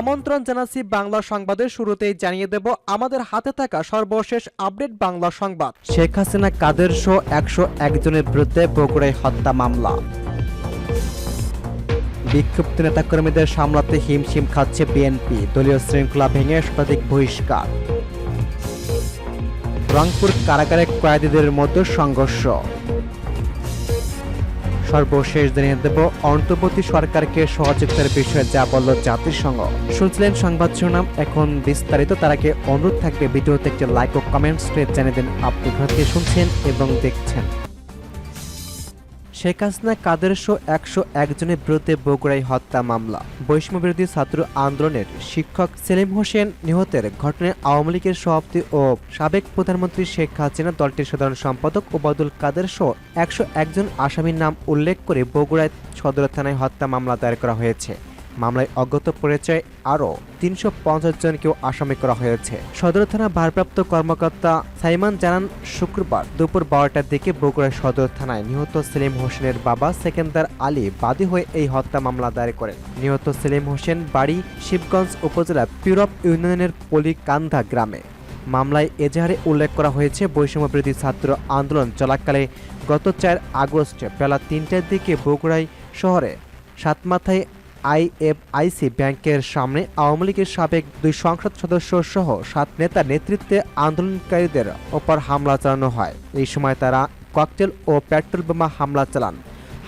আমন্ত্রণ জানাচ্ছি বাংলা সংবাদের শুরুতেই জানিয়ে দেব, আমাদের হাতে থাকা সর্বশেষ আপডেট বাংলা সংবাদ। শেখ হাসিনা কাদের শো একশো একজনের বিরুদ্ধে বগুড়ায় হত্যা মামলা। বিক্ষুব্ধ নেতাকর্মীদের সামলাতে হিমশিম খাচ্ছে বিএনপি, দলীয় শৃঙ্খলা ভেঙে শতাধিক বহিষ্কার। রংপুর কারাগারে কয়েদিদের মধ্যে সংঘর্ষ। সর্বশেষ জানিয়ে দেব অন্তর্বর্তী সরকারকে সহযোগিতার বিষয়ে যা বলল জাতিসংঘ। শুনছিলেন সংবাদ শিরোনাম। এখন বিস্তারিত তার আগে অনুরোধ থাকবে ভিডিওতে একটি লাইক ও কমেন্টস করে জানিয়ে দেন। আপনি ঘরকে শুনছেন এবং দেখছেন। শেখ হাসিনা কাদের শো একশো একজনের বিরুদ্ধে বগুড়াই হত্যা মামলা? বৈষ্ণব বিরোধী ছাত্র আন্দোলনের শিক্ষক সেলিম হোসেন নিহতের ঘটনায় আওয়ামী লীগের সভাপতি ও সাবেক প্রধানমন্ত্রী শেখ হাসিনা দলটির সাধারণ সম্পাদক ওবায়দুল কাদের সহ একশো একজন আসামির নাম উল্লেখ করে বগুড়ায় সদর থানায় হত্যা মামলা দায়ের করা হয়েছে। মামলায় অজ্ঞাত পরিচয় আরও তিনশো পঞ্চাশ জনকেও আসামি করা হয়েছে। সদর থানা ভারপ্রাপ্ত কর্মকর্তা সাইমান জানান, শুক্রবার দুপুর বারোটার দিকে বগুড়া সদর থানায় নিহত সেলিম হোসেনের বাবা সেকেন্দার আলী বাদী হয়ে এই হত্যা মামলা দায়ের করেন। নিহত সেলিম হোসেন বাড়ি শিবগঞ্জ উপজেলার পিউরপ ইউনিয়নের পলিকান্ধা গ্রামে। মামলায় এজাহারে উল্লেখ করা হয়েছে, বৈষম্য বিরোধী ছাত্র আন্দোলন চলাকালে গত চার আগস্ট বেলা তিনটার দিকে বগুড়াই শহরে সাতমাথায় আইএফআইসি ব্যাংকের সামনে আওয়ামী লীগের সাবেক দুই সংসদ সদস্য সহ সাত নেতার নেতৃত্বে আন্দোলনকারীদের ওপর হামলা চালানো হয়। এই সময় তারা ককটেল ও পেট্রোল বোমা হামলা চালান।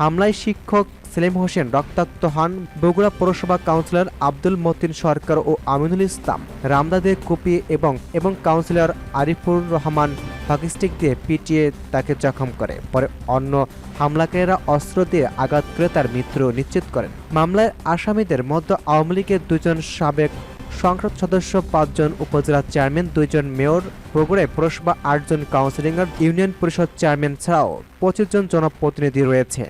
হামলায় শিক্ষক সেলিম হোসেন, রক্তাক্ত হন বগুড়া পৌরসভা কাউন্সিলর আব্দুল মতিন সরকার ও আমিনুল ইসলাম। রামদাদের কুপিয়ে এবং এবং কাউন্সিলর আরিফুর রহমান হকিস্টিক দিয়ে পিটিয়ে তাকে জখম করে। পরে অন্য হামলাকারীরা অস্ত্র দিয়ে আঘাত করে তার মৃত্যু নিশ্চিত করেন। মামলায় আসামিদের মধ্যে আওয়ামী লীগের দুজন সাবেক সংসদ সদস্য, পাঁচজন উপজেলা চেয়ারম্যান, দুইজন মেয়র, বগুড়ায় পৌরসভা, আটজন কাউন্সিলর ইউনিয়ন পরিষদ চেয়ারম্যান ছাড়াও পঁচিশ জন জনপ্রতিনিধি রয়েছে।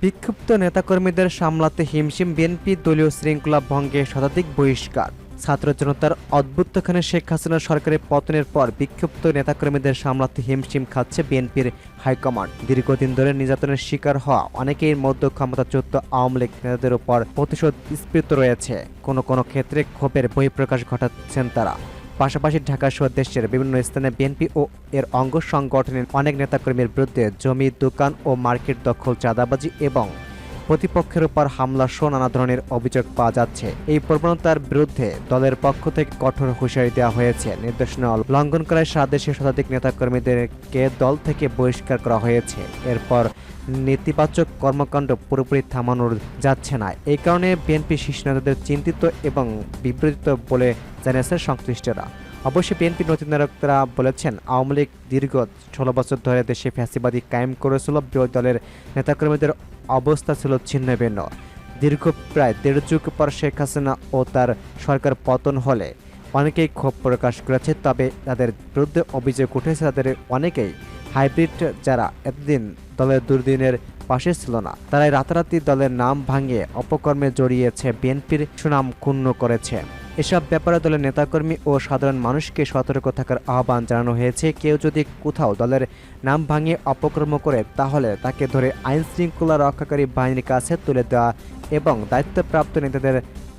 বিক্ষুব্ধ নেতাকর্মীদের সামলাতে হিমশিম বিএনপি দলীয় শৃঙ্খলা ভঙ্গে শতাধিক বহিষ্কার। ছাত্র জনতার অদ্ভুতখানে শেখ হাসিনা সরকারের পতনের পর বিক্ষুব্ধ নেতাকর্মীদের সামলাতে হিমশিম খাচ্ছে বিএনপির হাইকমান্ড। দীর্ঘদিন ধরে নির্যাতনের শিকার হওয়া অনেকের মধ্য ক্ষমতাচ্যুত আওয়ামী লীগ নেতাদের উপর প্রতিশোধ স্ফীত রয়েছে। কোনো কোনো ক্ষেত্রে ক্ষোভের বহিঃপ্রকাশ ঘটাচ্ছেন তারা। পাশাপাশি ঢাকা সহ দেশের বিভিন্ন স্থানে বিএনপি ও এর অঙ্গ সংগঠনের অনেক নেতাকর্মীর বিরুদ্ধে জমি, দোকান ও মার্কেট দখল, চাঁদাবাজি এবং প্রতিপক্ষের উপর হামলা সহ নানা ধরনের অভিযোগ পাওয়া যাচ্ছে। এই প্রবণতার বিরুদ্ধে দলের পক্ষ থেকে কঠোর হুঁশিয়ারি দেওয়া হয়েছে। নির্দেশনা লঙ্ঘন করায় সারা দেশের শতাধিক নেতাকর্মীদেরকে দল থেকে বহিষ্কার করা হয়েছে। এরপর নেতিবাচক কর্মকাণ্ড পুরোপুরি থামানো যাচ্ছে না। এই কারণে বিএনপি শীর্ষ নেতাদের চিন্তিত এবং বিব্রত বলে জানিয়েছে সংশ্লিষ্টরা। অবশ্যই বিএনপি নথিনারকরা বলেছেন, আওয়ামী লীগ দীর্ঘ ষোলো বছর ধরে দেশে ফ্যাসিবাদী কায়েম করেছিল, বিরোধী দলের নেতাকর্মীদের অবস্থা ছিল ছিন্ন ভিন্ন দীর্ঘ প্রায় দেড় যুগ পর শেখ হাসিনা ও তার সরকার পতন হলে অনেকেই ক্ষোভ প্রকাশ করেছে, তবে তাদের বিরুদ্ধে অভিযোগ উঠেছে তাদের অনেকেই হাইব্রিড যারা এতদিন দলের দুর্দিনের পাশে ছিল না। তারাই রাতারাতি দলের নাম ভাঙিয়ে অপকর্মে জড়িয়েছে, বিএনপির সুনাম ক্ষুণ্ণ করেছে। এসব ব্যাপারে দলের নেতাকর্মী ও সাধারণ মানুষকে সতর্ক থাকার আহ্বান জানানো হয়েছে। কেউ যদি কোথাও দলের নাম ভাঙিয়ে অপকর্ম করে, তাহলে তাকে ধরে আইন শৃঙ্খলা রক্ষাকারী বাহিনীর কাছে তুলে দেওয়া এবং দায়িত্বপ্রাপ্ত নেতাদের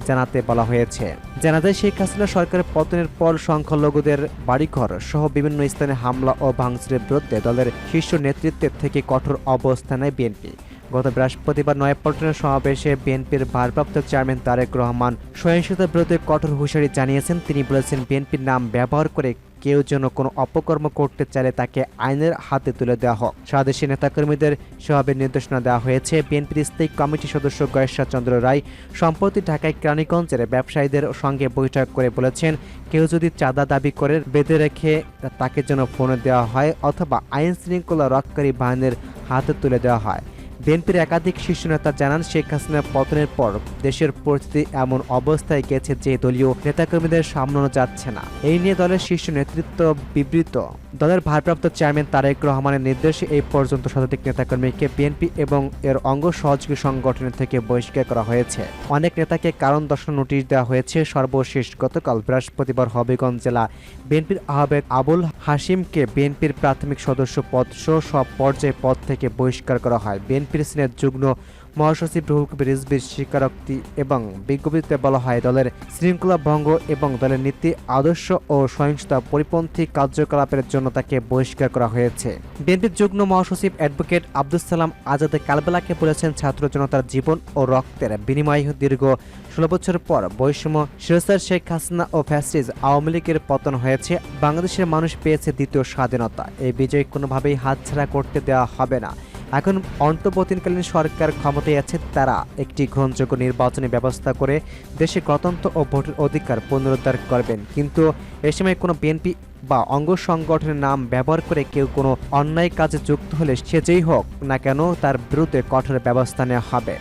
জানাতে বলা হয়েছে। জানা যায়, শেখ হাসিনা সরকারের পতনের পর সংখ্যালঘুদের বাড়িঘর সহ বিভিন্ন স্থানে হামলা ও ভাঙচুরের বিরুদ্ধে দলের শীর্ষ নেতৃত্বের থেকে কঠোর অবস্থানে বিএনপি গত বৃহস্পতিবার নয়াপল্টনের সমাবেশে বিএনপির ভারপ্রাপ্ত চেয়ারম্যান তারেক রহমান সহিংসতার বিরুদ্ধে কঠোর হুঁশিয়ারি জানিয়েছেন। তিনি বলেছেন, বিএনপির নাম ব্যবহার করে কেউ যেন কোনো অপকর্ম করতে চাইলে তাকে আইনের হাতে তুলে দেওয়া হোক। সারা দেশের নেতাকর্মীদের সেভাবে নির্দেশনা দেওয়া হয়েছে। বিএনপির স্থায়ী কমিটির সদস্য গয়েশ্বর চন্দ্র রায় সম্প্রতি ঢাকায় কেরানীগঞ্জের ব্যবসায়ীদের সঙ্গে বৈঠক করে বলেছেন, কেউ যদি চাঁদা দাবি করে বেঁধে রেখে তাকে যেন ফোনে দেওয়া হয় অথবা আইন শৃঙ্খলা রক্ষাকারী বাহিনীর হাতে তুলে দেওয়া হয়। বিএনপির একাধিক শীর্ষ নেতা জানান শেখ হাসিনার পতনের পর দেশের পরিস্থিতি এমন অবস্থায় গেছে যে দলীয় নেতাকর্মীদের সামলানো যাচ্ছে না। এই নিয়ে দলের শীর্ষ নেতৃত্ব বিবৃত। দলের ভারপ্রাপ্ত চেয়ারম্যান তারেক রহমানের নির্দেশে এই পর্যন্ত শতাধিক নেতাকর্মীকে বিএনপি এবং এর অঙ্গ সহযোগী সংগঠনের থেকে বহিষ্কার করা হয়েছে। অনেক নেতাকে কারণ দর্শন নোটিশ দেওয়া হয়েছে। সর্বশেষ গতকাল বৃহস্পতিবার হবিগঞ্জ জেলা বিএনপির আহ্বায়ক আবুল হাসিমকে বিএনপির প্রাথমিক সদস্য পদ সহ সব পর্যায়ে পদ থেকে বহিষ্কার করা হয়। বিএনপি সিনিয়র যুগ্ম মহাসচিব রুহুল কবির রিজভির স্বীকারোক্তি এবং বিজ্ঞপ্তিতে বলা হয়, দলের শৃঙ্খলা ভঙ্গ এবং দলের নীতি, আদর্শ ও সহিংসতা পরিপন্থী কার্যকলাপের জন্য তাকে বহিষ্কার করা হয়েছে। বিএনপির যুগ্ম মহাসচিব অ্যাডভোকেট আব্দুল সালাম আজাদে কালবেলাকে বলেছেন, ছাত্র জনতার জীবন ও রক্তের বিনিময়ে দীর্ঘ ষোলো বছর পর বৈষম্য শিরসার শেখ হাসিনা ও ফ্যাসিজ আওয়ামী লীগের পতন হয়েছে। বাংলাদেশের মানুষ পেয়েছে দ্বিতীয় স্বাধীনতা। এই বিজয় কোনোভাবেই হাতছাড়া করতে দেওয়া হবে না। এখন অন্তর্বর্তীকালীন সরকার ক্ষমতায় আছে, তারা একটি গ্রহণযোগ্য নির্বাচনী ব্যবস্থা করে দেশে গণতন্ত্র ও ভোটের অধিকার পুনরুদ্ধার করবেন। কিন্তু এ সময় কোনো বিএনপি বা অঙ্গ সংগঠনের নাম ব্যবহার করে কেউ কোনো অন্যায় কাজে যুক্ত হলে সে যেই হোক না কেন তার বিরুদ্ধে কঠোর ব্যবস্থা নেওয়া হবে।